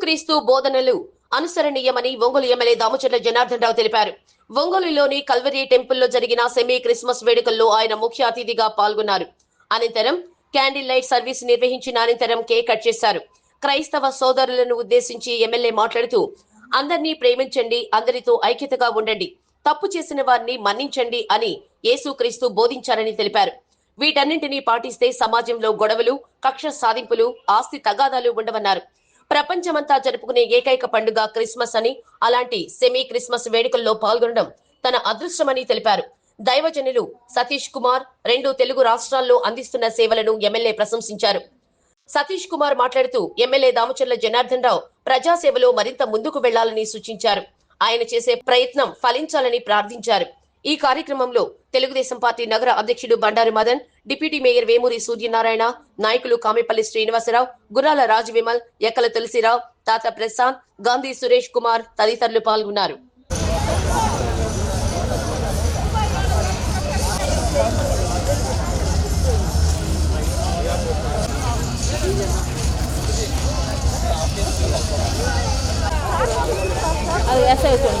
యేసుక్రీస్తు బోధనలు అనుసరణీయమని ఒంగోలు ఎమ్మెల్యే దామచర్ల జనార్దన్ రావు తెలిపారు. ఒంగోలులోని కల్వరి టెంపుల్లో జరిగిన సెమీ క్రిస్మస్ వేడుకల్లో ఆయన ముఖ్య అతిథిగా పాల్గొన్నారు. అనంతరం క్యాండిల్ లైట్ సర్వీస్ నిర్వహించిన అనంతరం కేక్ కట్ చేశారు. క్రైస్తవ సోదరులను ఉద్దేశించి ఎమ్మెల్యే మాట్లాడుతూ అందరినీ ప్రేమించండి అందరితో ఐక్యతగా ఉండండి. తప్పు చేసిన వారిని మన్నించండి అని యేసుక్రీస్తు బోధించారని తెలిపారు. వీటన్నింటినీ పాటిస్తే సమాజంలో గొడవలు కక్ష సాధింపులు ఆస్తి తగాదాలు ఉండవన్నారు. ప్రపంచమంతా జరుపుకునే ఏకైక పండుగ క్రిస్మస్ అని అలాంటి సెమీ క్రిస్మస్ వేడుకల్లో పాల్గొనడం తన అదృష్టమని తెలిపారు. దైవజనులు సతీష్ కుమార్ రెండు తెలుగు రాష్ట్రాల్లో అందిస్తున్న సేవలను ఎమ్మెల్యే ప్రశంసించారు. సతీష్ కుమార్ మాట్లాడుతూ ఎమ్మెల్యే దామచర్ల జనార్దన్ రావు ప్రజాసేవలో మరింత ముందుకు వెళ్ళాలని సూచించారు. ఆయన చేసే ప్రయత్నం ఫలించాలని ప్రార్థించారు. ఈ కార్యక్రమంలో తెలుగుదేశం పార్టీ నగర అధ్యక్షుడు బండారు మదన్ డిప్యూటీ మేయర్ వేమూరి సూర్యనారాయణ నాయకులు కామెపల్లి శ్రీనివాసరావు గుర్రాల రాజు విమల్ ఎక్కల తులసిరావు తాత ప్రశాంత్ గాంధీ సురేష్ కుమార్ తదితరులు పాల్గొన్నారు. అది ఎస్ అవుతుంది.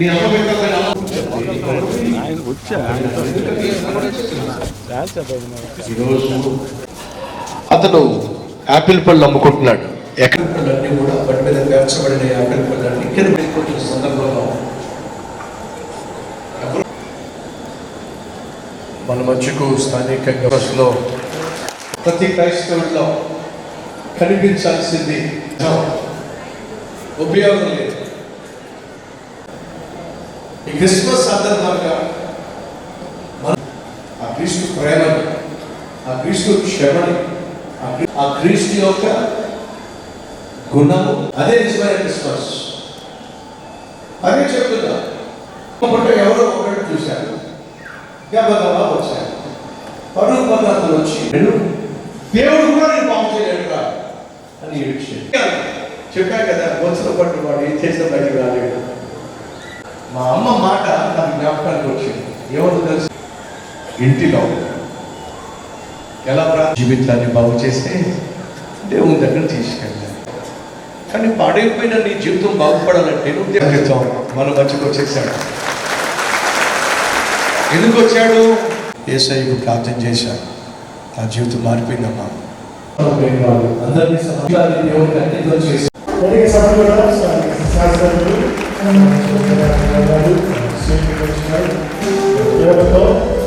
నీ అమ్మ పెట్టాలని ఆయన వచ్చా ఈరోజు అతను యాపిల్ పళ్ళు అమ్ముకుంటున్నాడు. ఎక్కడ? పళ్ళన్నీ కూడా బండి మీద పేర్చబడిన యాపిల్ పళ్ళన్నీ కింద పడిపోతున్న సందర్భంలో మన మధ్యకు స్థానికంగా ప్రతి క్రైస్తవుల్లో కనిపించాల్సింది. ఉపయోగం లేదు. ఈ క్రిస్మస్ సందర్భంగా ఆ క్రీస్తు ప్రేమని ఆ క్రీస్తు క్షమని ఆ క్రీస్తు యొక్క గుణము అదే నిజమైన క్రిస్మస్. అదే చెప్తున్నా. ఎవరో ఒకటి చూశారు. గబగబా వచ్చారు పరుగు పదార్థాలు వచ్చి నేను దేవుడు కూడా నేను పాపం చేయలేడురా అని ఏడ్చాడు చెప్పా కదా వచ్చిన పట్టు వాడు ఏం చేసిన బయటకు రాలేడు? మా అమ్మ మాట నాకు జ్ఞాపకానికి వచ్చింది. ఎవరు తెలుసు? ఇంటిలో ఎలా ప్రా- జీవితాన్ని బాగు చేస్తే దేవుని దగ్గర తీసుకెళ్ళాలి. కానీ పాడైపోయిన నీ జీవితం బాగుపడాలంటే నువ్వు దేవుడితో మన మధ్యకు వచ్చేసాడు. ఎందుకు వచ్చాడు? ఏసైకు ప్రార్థన చేశాను నా జీవితం మారిపోయిందమ్మా. అందరినీ Thank you.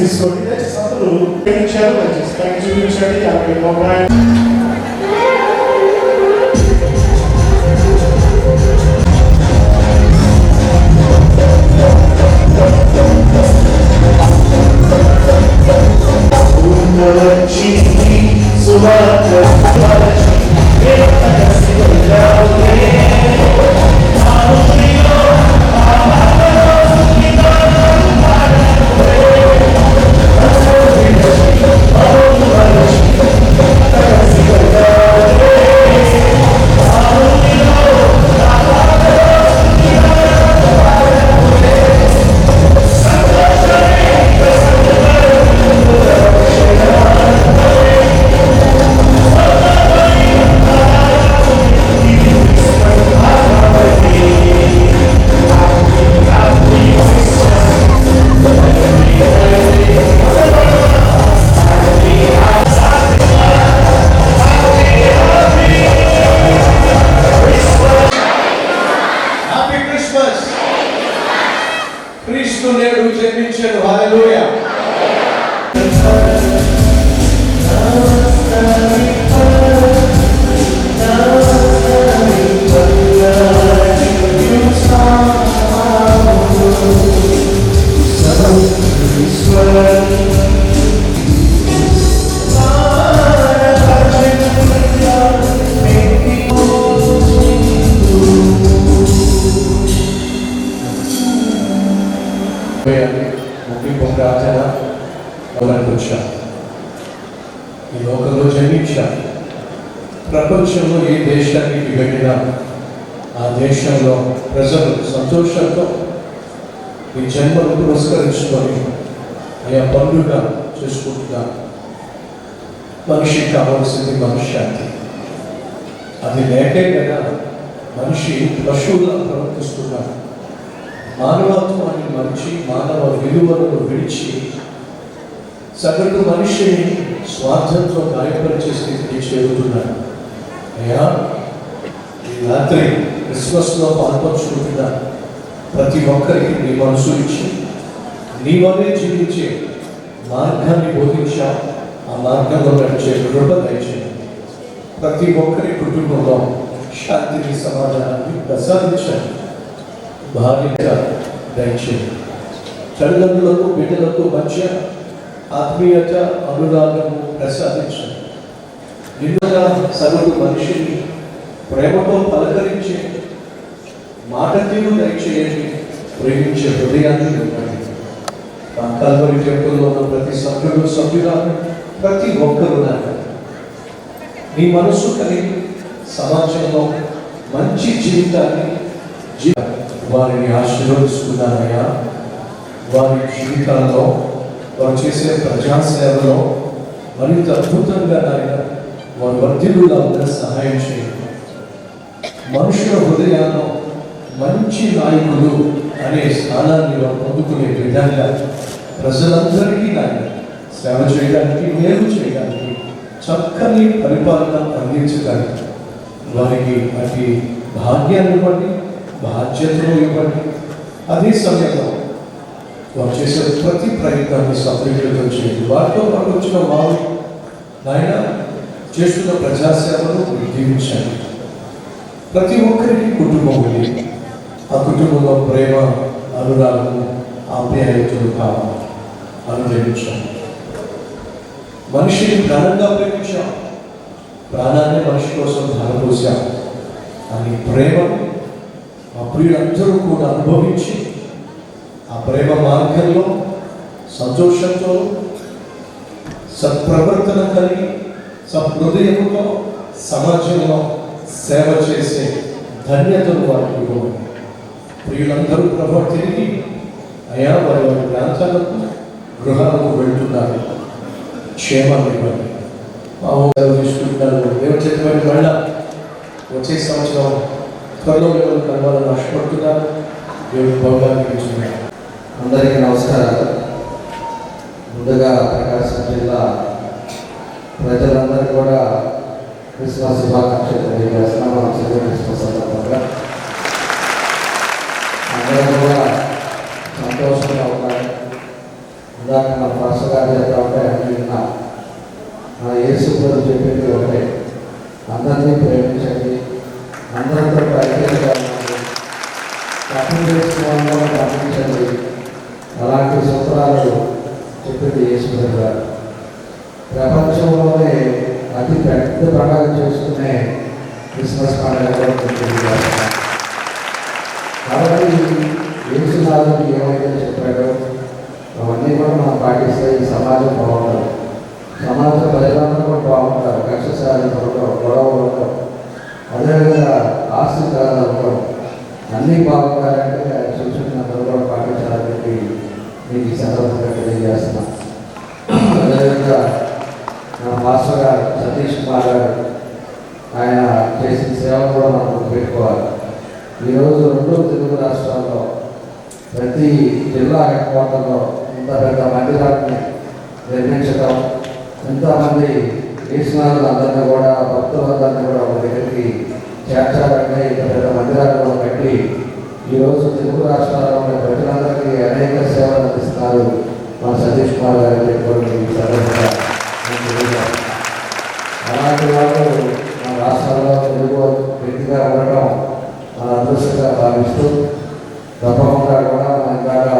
disponible. Satu dulu, pengen share aja, pengen ముగింపు ప్రార్థన మొదలకు వచ్చాం ఈ లోకంలో జన్మించాం. ప్రపంచంలో ఏ దేశానికి వెళ్ళినా ఆ దేశంలో ప్రజలు సంతోషంతో ఈ జన్మను పురస్కరించుకొని ఆయా పండుగ చేసుకుంటున్నా మనిషికి కావాల్సింది మనశ్శాంతి. అది లేకే కదా మనిషి పశువులా ప్రవర్తిస్తున్నారు. మానవత్వాన్ని మంచి మానవ విలువలను విడిచి సగటు మనిషిని స్వార్థంతో గాయపరిచే స్థితికి చేరుతున్నాడు. అయ్యా ఈ రాత్రి క్రిస్మస్లో పాల్పంచుకుంటున్న ప్రతి ఒక్కరికి నీ మనసు ఇచ్చి నీ వల్లే జీవించే మార్గాన్ని బోధించా ఆ మార్గంలో నడిచే కృప దయచేయండి ప్రతి ఒక్కరి కుటుంబంలో శాంతిని సమాధానాన్ని ప్రసాదించండి. భార్యగా దయచేయండి తల్లిదండ్రులకు బిడ్డలకు మధ్య ఆత్మీయత అనురాగము ప్రసాదించండి. నిన్నగా సగటు మనిషిని ప్రేమతో పలకరించే మాట తీరు దయచేయండి ప్రేమించే హృదయాన్ని ఇవ్వండి ఆ కల్వరి టెంపుల్లో ఉన్న ప్రతి సభ్యుడు సభ్యురాలు ప్రతి ఒక్కరు నాకు నీ మనసు కలిగి సమాజంలో మంచి జీవితాన్ని జీ- వారిని ఆశీర్వదిస్తున్నానయ్యా వారి జీవితాల్లో వారు చేసే ప్రజాసేవలో మరింత అద్భుతంగా నాయన వారి వర్ధిలుగా ఉన్న సహాయం చేయండి. మనుషుల హృదయాల్లో మంచి నాయకులు అనే స్థానాన్ని వారు పొందుకునే విధంగా ప్రజలందరికీ నాయన సేవ చేయడానికి మేలు చేయడానికి చక్కని పరిపాలన అందించడానికి వారికి అతి భాగ్యాన్ని ఇవ్వండి. బాధ్యతలు ఇవ్వండి. అదే సమయంలో వారు చేసే ప్రతి ప్రయత్నాన్ని సఫలీకృతం చేయండి వారితో పాటు వచ్చిన వారు నాయన చేస్తున్న ప్రజాసేవను దీవించండి ప్రతి ఒక్కరికి కుటుంబం ఉంది. ఆ కుటుంబంలో ప్రేమ అనురాగము ఆప్యాయతలు కావాలి అనుగ్రహించండి. మనిషిని ఘనంగా ప్రేమించాం. ప్రాణాన్ని మనిషి కోసం ధనపోసాం. అని ప్రేమను ఆ ప్రియులందరూ కూడా అనుభవించి ఆ ప్రేమ మార్గంలో సంతోషంతో సత్ప్రవర్తన కలిగి సహృదయంతో సమాజంలో సేవ చేసే ధన్యతను వారికి ప్రియులందరూ ప్రభు తిరిగి అయా వారి వారి ప్రాంతాలకు గృహాలకు వెళ్తున్నారు. క్షేమాన్ని ఇవ్వండి. మా ఊరు తీసుకుంటున్నారు. ఏమి చెప్పిన మళ్ళా వచ్చే సంవత్సరం త్వరలో మిమ్మల్ని కలవాలని ఆశపడుతున్నాను దేవుడు భవనానికి ఇచ్చున్నారు అందరికీ నమస్కారాలు. ముందుగా ప్రకాశం జిల్లా ప్రజలందరూ కూడా క్రిస్మస్ శుభాకాంక్షలు తెలియజేస్తున్నాం మన చిన్న క్రిస్మస్ సందర్భంగా అందరూ కూడా సంతోషంగా ఉన్నారు ఇందాక మన పాస్టర్ గారు చెప్తా ఉంటే అన్ని విన్నా. యేసు ప్రభు చెప్పింది ఒకటే అందరినీ ప్రేమించండి అందరితో ఐక్యంగా ఉండండి తప్పులు చేసిన వాళ్ళని గమనించండి అలాంటి సూత్రాలు చెప్పింది యేసుప్రభు గారు ప్రపంచంలోనే అతి పెద్ద పండుగ చేసుకునే క్రిస్మస్ పండుగ కాబట్టి యేసునాథుడు ఏమైతే చెప్పాడో అవన్నీ కూడా మనం పాటిస్తే ఈ సమాజం బాగుంటుంది. సమాజం ప్రజలందరూ కూడా బాగుంటారు. కష్టసారి ఉండవు గొడవలు ఉండవు అదేవిధంగా ఆస్తి కాలాలు ఉండవు అన్నీ బాగుంటారంటే ఆయన సూచనలు అందరూ కూడా పాటించాలని మీకు ఈ సందర్భంగా తెలియజేస్తున్నాం. రాష్ట్రాల్లో ప్రతి జిల్లా హెడ్ క్వార్టర్లో ఇంత పెద్ద మందిరాన్ని నిర్మించడం ఎంతోమంది ఈశ్వరులందరినీ కూడా భక్తులందరినీ కూడా ఒక దగ్గరికి చేర్చాలంటే ఇంత పెద్ద మందిరాలను పెట్టి ఈరోజు తెలుగు రాష్ట్రాల్లో ప్రజలందరికీ అనేక సేవలు అందిస్తారు మన సతీష్ కుమార్ గారు అలాంటి వాళ్ళు మన రాష్ట్రాల్లో తెలుగు వ్యక్తిగా ఉండడం మన అదృష్టంగా భావిస్తూ తప్పకుండా కూడా మన ద్వారా